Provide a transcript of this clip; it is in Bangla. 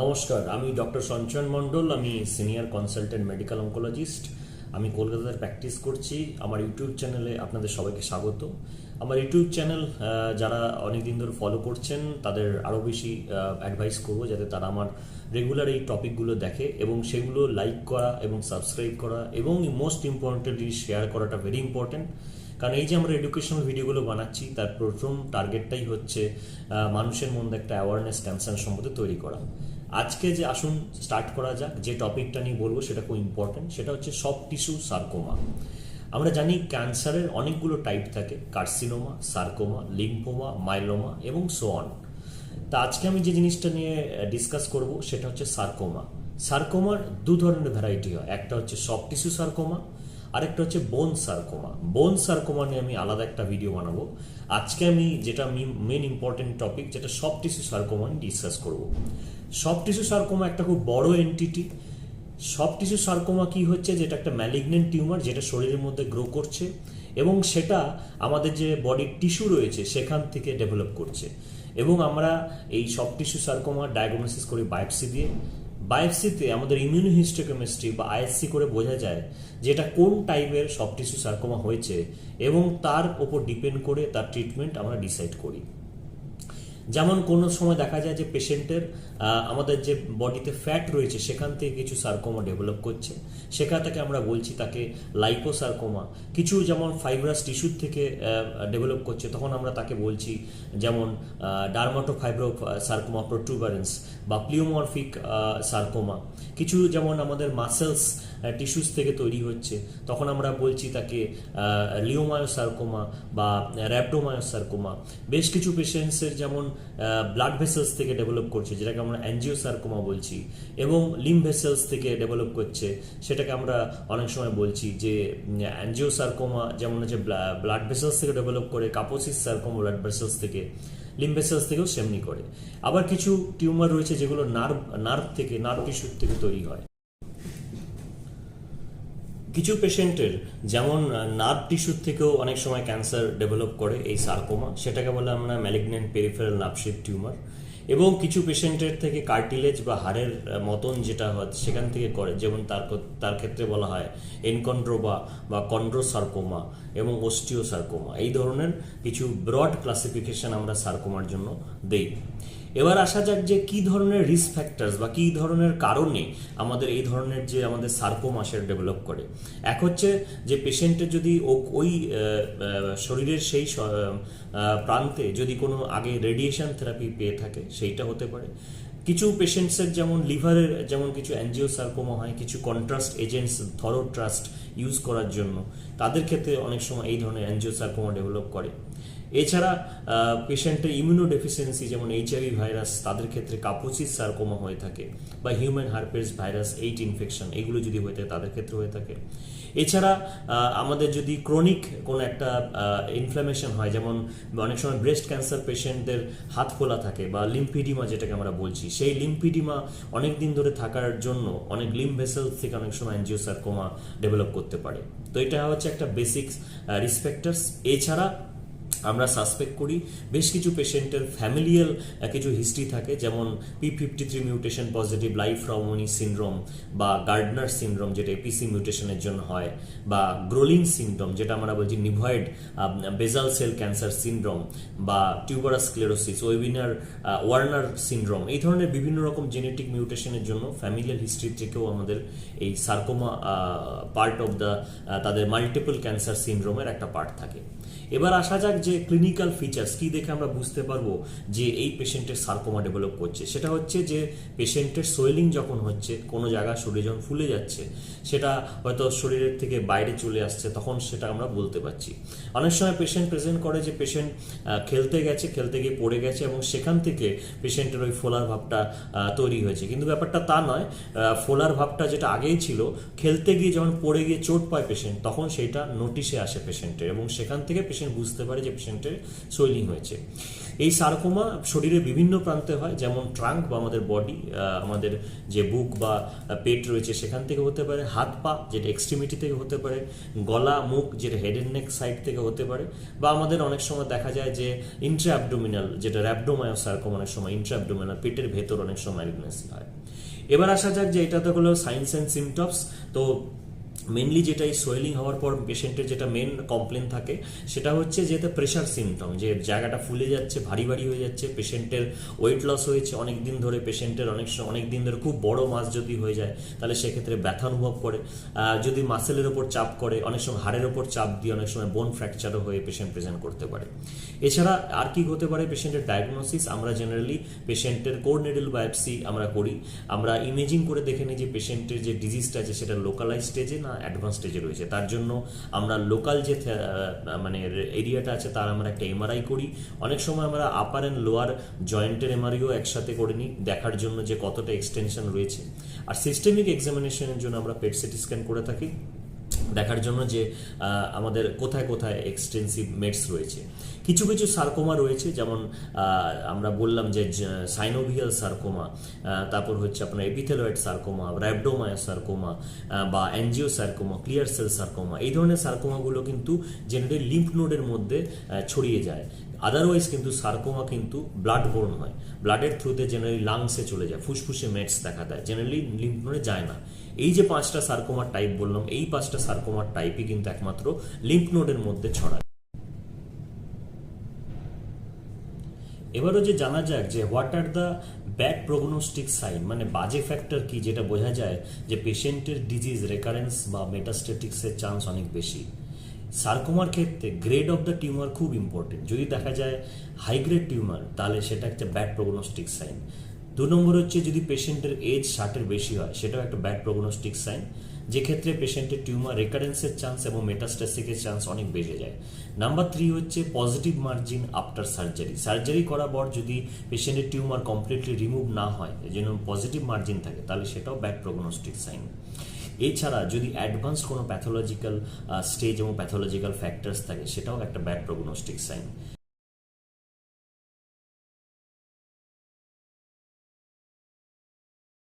নমস্কার, আমি ডক্টর সঞ্চয়ন মণ্ডল, আমি সিনিয়র কনসালটেন্ট মেডিকেল অঙ্কোলজিস্ট আমি কলকাতায় প্র্যাকটিস করছি, আমার ইউটিউব চ্যানেলে আপনাদের সবাইকে স্বাগত। আমার ইউটিউব চ্যানেল যারা অনেক দিন ধরে ফলো করছেন, তাদের আরও বেশি অ্যাডভাইস করব যাতে তারা আমার রেগুলার এই টপিকগুলো দেখে এবং সেগুলো লাইক করা এবং সাবস্ক্রাইব করা এবং মোস্ট ইম্পর্টেন্টলি শেয়ার করাটা ভেরি ইম্পর্টেন্ট কারণ এই যে আমরা এডুকেশনাল ভিডিওগুলো বানাচ্ছি, তার প্রথম টার্গেটটাই হচ্ছে মানুষের মধ্যে একটা অ্যাওয়ারনেস ক্যান্সার সম্বন্ধে তৈরি করা। আজকে যে আসুন স্টার্ট করা যাক, যে টপিকটা নিয়ে বলব সেটা খুব ইম্পর্টেন্ট সেটা হচ্ছে সফট টিস্যু সার্কোমা আমরা জানি ক্যান্সারের অনেকগুলো টাইপ থাকে কার্সিনোমা সার্কোমা লিম্ফোমা মাইলোমা এবং সোয়ান তা আজকে আমি যে জিনিসটা নিয়ে ডিসকাস করব সেটা হচ্ছে সার্কোমা সার্কোমার দু ধরনের ভ্যারাইটি হয়, একটা হচ্ছে সফট টিস্যু সার্কোমা আরেকটা হচ্ছে বোন সার্কোমা বোন সার্কোমা নিয়ে আমি আলাদা একটা ভিডিও বানাবো। আজকে আমি যেটা মেন ইম্পর্টেন্ট টপিক যেটা সফট টিস্যু সার্কোমা নিয়ে ডিসকাস করব। সফট টিস্যু সার্কোমা একটা খুব বড় এন্টিটি সব টিস্যু সার্কোমা কি হচ্ছে? যেটা একটা ম্যালিগনেন্ট টিউমার যেটা শরীরের মধ্যে গ্রো করছে এবং সেটা আমাদের যে বডির টিস্যু রয়েছে সেখান থেকে ডেভেলপ করছে। এবং আমরা এই সব টিস্যু সার্কোমা ডায়াগনোসিস করি বায়োপসি দিয়ে। বায়োপসিতে আমাদের ইমিউনো হিস্টোকেমিস্ট্রি বা আইএসসি করে বোঝা যায় যে এটা কোন টাইপের সব টিস্যু সার্কোমা হয়েছে এবং তার ওপর ডিপেন্ড করে তার ট্রিটমেন্ট আমরা ডিসাইড করি। যেমন কোনো সময় দেখা যায় যে পেশেন্টের আমাদের যে বডিতে ফ্যাট রয়েছে, সেখান থেকে কিছু সার্কোমা ডেভেলপ করছে। সেখান থেকে আমরা বলছি তাকে লাইপোসার্কোমা কিছু যেমন ফাইব্রাস টিস্যুর থেকে ডেভেলপ করছে, তখন আমরা তাকে বলছি যেমন ডার্মাটো ফাইব্রো সার্কোমা প্রোট্রুবারেন্স বা প্লিওমরফিক সার্কোমা কিছু যেমন আমাদের মাসেলস টিস্যুস থেকে তৈরি হচ্ছে, তখন আমরা বলছি তাকে লিওমায়োসার্কোমা বা র্যাপডোমায়োসার্কোমা বেশ কিছু পেশেন্টসের যেমন ব্লাড ভেসেলস থেকে ডেভেলপ করছে, যেটাকে আমরা অ্যাঞ্জিওসার্কোমা বলছি, এবং লিম ভেসেলস থেকে ডেভেলপ করছে, সেটাকে আমরা অনেক সময় বলছি যে অ্যাঞ্জিওসার্কোমা যেমন হচ্ছে ব্লাড ভেসেলস থেকে ডেভেলপ করে, কাপোসিস সার্কোমা ব্লাড ভেসেলস থেকে লিম্বেসেলস থেকেও সেমনি করে। আবার কিছু টিউমার রয়েছে যেগুলো নার্ভ নার্ভ থেকে নার্ভ টিস্যুর থেকে তৈরি হয়। কিছু পেশেন্টের যেমন নার্ভ টিস্যুর থেকেও অনেক সময় ক্যান্সার ডেভেলপ করে এই সার্কোমা সেটাকে বলে আমরা ম্যালিগনেন্ট পেরিফেরাল নার্ভশেপ টিউমার এবং কিছু পেশেন্টের থেকে কার্টিলেজ বা হাড়ের মতন যেটা হয়, সেখান থেকে করে, যেমন তার তার ক্ষেত্রে বলা হয় এনকন্ড্রোবা বা কন্ড্রোসার্কোমা এবং অস্টিওসার্কোমা এই ধরনের কিছু ব্রড ক্লাসিফিকেশন আমরা সার্কোমার জন্য দেই। এবার আসা যাক যে কি ধরনের রিস্ক ফ্যাক্টরস বা কি ধরনের কারণে আমাদের এই ধরনের যে আমাদের সার্কোমা সেটা ডেভেলপ করে। এক হচ্ছে যে পেশেন্টের যদি ওই শরীরের সেই প্রান্তে যদি কোনো আগে রেডিয়েশন থেরাপি পেয়ে থাকে, সেইটা হতে পারে। কিছু পেশেন্টসের যেমন লিভারের যেমন কিছু অ্যাঞ্জিওসার্কোমা হয়, কিছু কন্ট্রাস্ট এজেন্টস ধরো ট্রাস্ট ইউজ করার জন্য, তাদের ক্ষেত্রে অনেক সময় এই ধরনের অ্যাঞ্জিওসার্কোমা ডেভেলপ করে। এছাড়া পেশেন্টের ইমিউনো ডেফিসিয়েন্সি যেমন এইচআইভি ভাইরাস তাদের ক্ষেত্রে কাপোসিস সার্কোমা হয়ে থাকে বা human herpes virus eight infection এগুলো যদি হয়ে থাকে, তাদের ক্ষেত্রে হয়ে থাকে। এছাড়া আমাদের যদি ক্রনিক কোনো একটা ইনফ্লামেশন হয়, যেমন অনেক সময় ব্রেস্ট ক্যান্সার পেশেন্টদের হাত খোলা থাকে বা লিম্পিডিমা যেটাকে আমরা বলছি, সেই লিম্পিডিমা অনেক দিন ধরে থাকার জন্য অনেক লিম ভেসেল থেকে অনেক সময় এনজিও অ্যাঞ্জিওসার্কোমা ডেভেলপ করতে পারে। তো এটা হচ্ছে একটা বেসিক রিসপেক্টার্স এছাড়া আমরা সাসপেক্ট করি। বেশ কিছু পেশেন্টের ফ্যামিলিয়াল কিছু হিস্ট্রি থাকে, যেমন P fifty three mutation positive Li Fraumeni syndrome বা গার্ডনার সিনড্রোম যেটা এপিসি মিউটেশনের জন্য হয়, বা গ্রোলিং সিনড্রোম যেটা আমরা বলছি nevoid basal cell cancer syndrome বা tuberous sclerosis webinar Werner syndrome এই ধরনের বিভিন্ন রকম জেনেটিক মিউটেশনের জন্য ফ্যামিলিয়াল হিস্ট্রি থেকেও আমাদের এই সার্কোমা পার্ট অফ দ্য তাদের মাল্টিপল ক্যান্সার সিনড্রোমের একটা পার্ট থাকে। এবার আসা যাক যে ক্লিনিক্যাল ফিচার্স কি দেখে আমরা বুঝতে পারব যে এই পেশেন্টের সার্কোমা ডেভেলপ করছে? সেটা হচ্ছে যে পেশেন্টের সোয়েলিং যখন হচ্ছে, কোনো জায়গা শরীরে যখন ফুলে যাচ্ছে, সেটা হয়তো শরীরের থেকে বাইরে চলে আসছে, তখন সেটা আমরা বলতে পারছি। অনেক সময় পেশেন্ট প্রেজেন্ট করে যে পেশেন্ট খেলতে গেছে, খেলতে গিয়ে পড়ে গেছে এবং সেখান থেকে পেশেন্টের ওই ফোলার ভাবটা তৈরি হয়েছে। কিন্তু ব্যাপারটা তা নয় ফোলার ভাবটা যেটা আগেই ছিল, খেলতে গিয়ে যখন পড়ে গিয়ে চোট পায় পেশেন্ট তখন সেইটা নোটিশে আসে পেশেন্টের এবং সেখান থেকে পেশেন্ট বুঝতে পারে যে পেশেন্টের সোয়েলিং হয়েছে। এই সার্কোমা শরীরের বিভিন্ন প্রান্তে হয়, যেমন ট্রাঙ্ক বা আমাদের বডি আমাদের যে বুক বা পেট রয়েছে সেখান থেকে হতে পারে, হাত পা যেটা এক্সট্রিমিটি থেকে হতে পারে, গলা, মুখ যেটা হেড এন্ড নেক সাইড থেকে হতে পারে, বা আমাদের অনেক সময় দেখা যায় যে ইন্ট্রা অ্যাবডোমিনাল যেটা র্যাবডোমায়োসার্কোম অনেক সময় ইন্ট্রা অ্যাবডোমিনাল পেটের ভেতর অনেক সময় ম্যালিগনেন্সি হয়। এবার আসা যাক যে এটা তো হলো সাইন্স অ্যান্ড সিমটমস তো মেনলি যেটা এই সোয়েলিং হওয়ার পর পেশেন্টের যেটা মেন কমপ্লেন থাকে, সেটা হচ্ছে যে এটা প্রেশার সিমটম যে জায়গাটা ফুলে যাচ্ছে, ভারী ভারী হয়ে যাচ্ছে পেশেন্টের ওয়েট লস হয়েছে অনেক দিন ধরে পেশেন্টের অনেক অনেক দিন ধরে খুব বড় মাছ যদি হয়ে যায়, তাহলে সেক্ষেত্রে ব্যথা অনুভব করে। যদি মাসেলের ওপর চাপ করে, অনেক সময় হাড়ের ওপর চাপ দিয়ে অনেক সময় বোন ফ্র্যাকচারও হয়ে পেশেন্ট প্রেজেন্ট করতে পারে। এছাড়া আর কি হতে পারে পেশেন্টের ডায়াগনোসিস আমরা জেনারেলি পেশেন্টের কোর কোর্নেডেল বায়োপসি আমরা করি। আমরা ইমেজিং করে দেখে নিই যে পেশেন্টের যে ডিজিজটা আছে, সেটা লোকালাইজ স্টেজে না অ্যাডভান্স স্টেজে রয়েছে। তার জন্য আমরা লোকাল যে মানে এরিয়াটা আছে, তার আমরা একটা এমআরআই করি। অনেক সময় আমরা আপার অ্যান্ড লোয়ার জয়েন্টের এমআরআইও একসাথে করে নিই, দেখার জন্য যে কতটা এক্সটেনশন রয়েছে। আর সিস্টেমিক এক্সামিনেশনের জন্য আমরা পেট সিটি স্ক্যান করে থাকি। দেখার জন্য যে আমাদের কোথায় কোথায় এক্সটেন্সিভ মেটস রয়েছে। কিছু কিছু সার্কোমা রয়েছে, যেমন আমরা বললাম যে সাইনোভিয়াল সার্কোমা তারপর হচ্ছে আপনার এপিথেলয়েড সার্কোমা র্যাবডোমায়া সার্কোমা বা angiosarcoma clear cell sarcoma এই ধরনের সার্কোমাগুলো কিন্তু জেনারেল লিম্ফ নোডের মধ্যে ছড়িয়ে যায়। আদারওয়াইজ কিন্তু সার্কোমা কিন্তু ব্লাড বোর্ন হয়। ব্লাডের থ্রুতে জেনারেলি লাংসে চলে যায়, ফুসফুসে মেটস দেখা দেয় জেনারেলি লিম্ফ নোডে যায় না। এই যে পাঁচটা সার্কোমার টাইপ বললাম, এই পাঁচটা সার্কোমার টাইপই কিন্তু একমাত্র লিম্ফ নোডের মধ্যে ছড়ায়। এবারও যে জানা যাক যে what are the bad prognostic sign মানে বাজে ফ্যাক্টর কি, যেটা বোঝা যায় যে পেশেন্টের ডিজিজ রেকারেন্স বা মেটাস্টেটিক্সের চান্স অনেক বেশি। সার্কোমার ক্ষেত্রে গ্রেড অফ দ্য টিউমার খুব ইম্পর্টেন্ট যদি দেখা যায় হাই গ্রেড টিউমার তাহলে সেটা একটা ব্যাড প্রগনোস্টিক সাইন দু নম্বর হচ্ছে যদি পেশেন্টের এজ ষাটের বেশি হয়, সেটাও একটা ব্যাড প্রগনোস্টিক সাইন যে ক্ষেত্রে পেশেন্টের টিউমার রেকারেন্সের চান্স এবং মেটাস্টাসিকের চান্স অনেক বেড়ে যায়। নাম্বার থ্রি হচ্ছে positive margin after surgery surgery করার পর যদি পেশেন্টের টিউমার কমপ্লিটলি রিমুভ না হয় জন্য পজিটিভ মার্জিন থাকে, তাহলে সেটাও ব্যাড প্রগনোস্টিক সাইন এছাড়া যদি অ্যাডভান্স কোনো প্যাথোলজিক্যাল স্টেজ এবং প্যাথোলজিক্যাল ফ্যাক্টরস থাকে, সেটাও একটা ব্যাড প্রগনোস্টিক সাইন